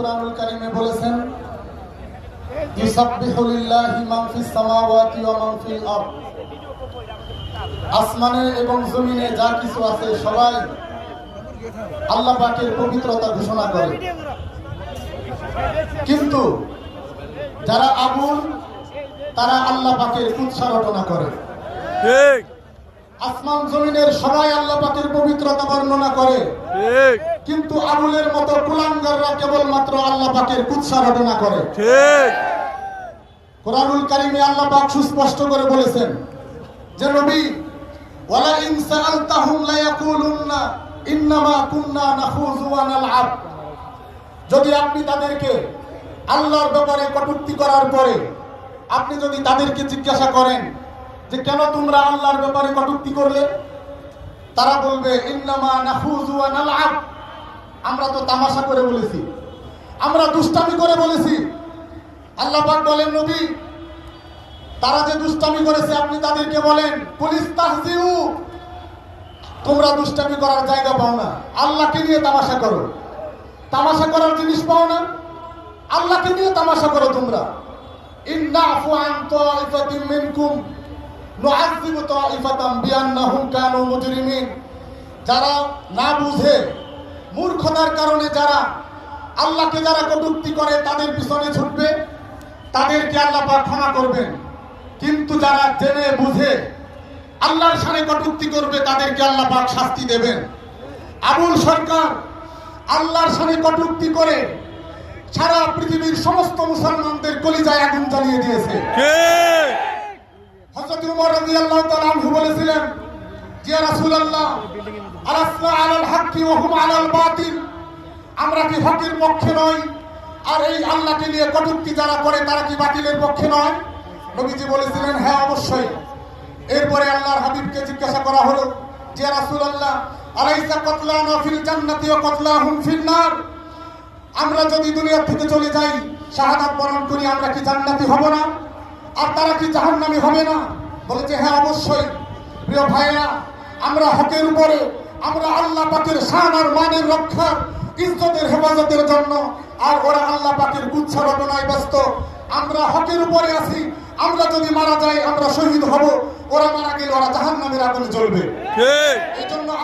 কুরআনুল কারীমে বলেছেন ইউসাব্বিহু লিল্লাহি মান ফিস সামাওয়াতি ওয়া মান ফিল আরদ। আসমানে এবং জমিনে যা কিছু আছে সবাই আল্লাহ পাকের পবিত্রতা ঘোষণা করে। কিন্তু যারা আগুন তারা আল্লাহ পাকের কুৎসা রটনা করে। আসমান জমিনের সবাই আল্লাহ পাকের পবিত্রতা বর্ণনা করে। ঠিক। কিন্তু আবুলের মতো কুলাঙ্গাররা কেবলমাত্র আল্লাহ পাকের কুৎসা রটনা করে। ঠিক। কোরআনুল কারিমে আল্লাহ পাক সুস্পষ্ট করে বলেছেন যে নবী ওয়ালা ইন সাআলতাহুম লা ইয়াকুলুন্না ইন্নামা কুন্না নাখুযু ওয়া নালআব। যদি আপনি তাদেরকে আল্লাহর ব্যাপারে কটূক্তি করার পরে আপনি যদি তাদেরকে জিজ্ঞাসা করেন যে কেন তোমরা আল্লাহর ব্যাপারে কটূক্তি করলে? তারা বলবে ইন্নামা নাখুযু ওয়া নালআব। আমরা তো তামাশা করে বলেছি। আমরা দুষ্টামি করে বলেছি। আল্লাহ পাক বলেন, নবী, তারা যে দুষ্টামি করেছে, আপনি তাদেরকে বলেন, পুলিশ তাহজিউ। তোমরা দুষ্টামি করার জায়গা পাও না। আল্লাহকে নিয়ে তামাশা করো। তামাশা করার জিনিস পাও না। আল্লাহকে নিয়ে তামাশা করো তোমরা। যারা না বুঝে মূর্খতার কারণে যারা আল্লাহকে যারা কটূক্তি করে তাদের পিছনে ছুটবে তাদেরকে আল্লাহ ক্ষমা করবেন। কিন্তু যারা জেনে বুঝে আল্লাহর সামনে কটুক্তি করবে তাদেরকে আল্লাহ পাক শাস্তি দেবেন। আবুল সরকার আল্লাহর সামনে কটূক্তি করে সারা পৃথিবীর সমস্ত মুসলমানদের কলিজায় আগুন জ্বালিয়ে দিয়েছে। ঠিক হযরত উমর রাদিয়াল্লাহু তাআলা বলেছিলেন যে রাসূলুল্লাহ আলাসনা আলাল হাক্কি ওয়া হুম আলাল বাতিল? আমরা কি হকের পক্ষে নই? আর এই আল্লাহকে নিয়ে কটূক্তি যারা করে, তারা কি বাতিলের পক্ষে নয়? নবীজি বলেছিলেন হ্যাঁ অবশ্যই। এরপরে আল্লাহর হাবিবকে জিজ্ঞাসা করা হলো, যে রাসূলুল্লাহ, আলাইসা কতলানা ফিল জান্নাতি ওয়া কতলাহুম ফিন নার? আমরা যদি দুনিয়া থেকে চলে যাই, শাহাদাত বরণ করি, আমরা কি জান্নাতি হব না? আর তারা কি জাহান্নামী হবে না? বলেছে হ্যাঁ অবশ্যই। প্রিয় ভাইরা আমরা হকের উপরে আমরা আল্লাহ পাকের শান আর মানের রক্ষার ইজ্জতের হেফাজতের জন্য আর ওরা আল্লাহ পাকের গুচ্ছা রটনায় ব্যস্ত। আমরা হকের উপরে আছি আমরা যদি মারা যাই আমরা শহীদ হব ওরা মারা গেলে ওরা জাহান্নামের আগুন জ্বলবে। এই জন্য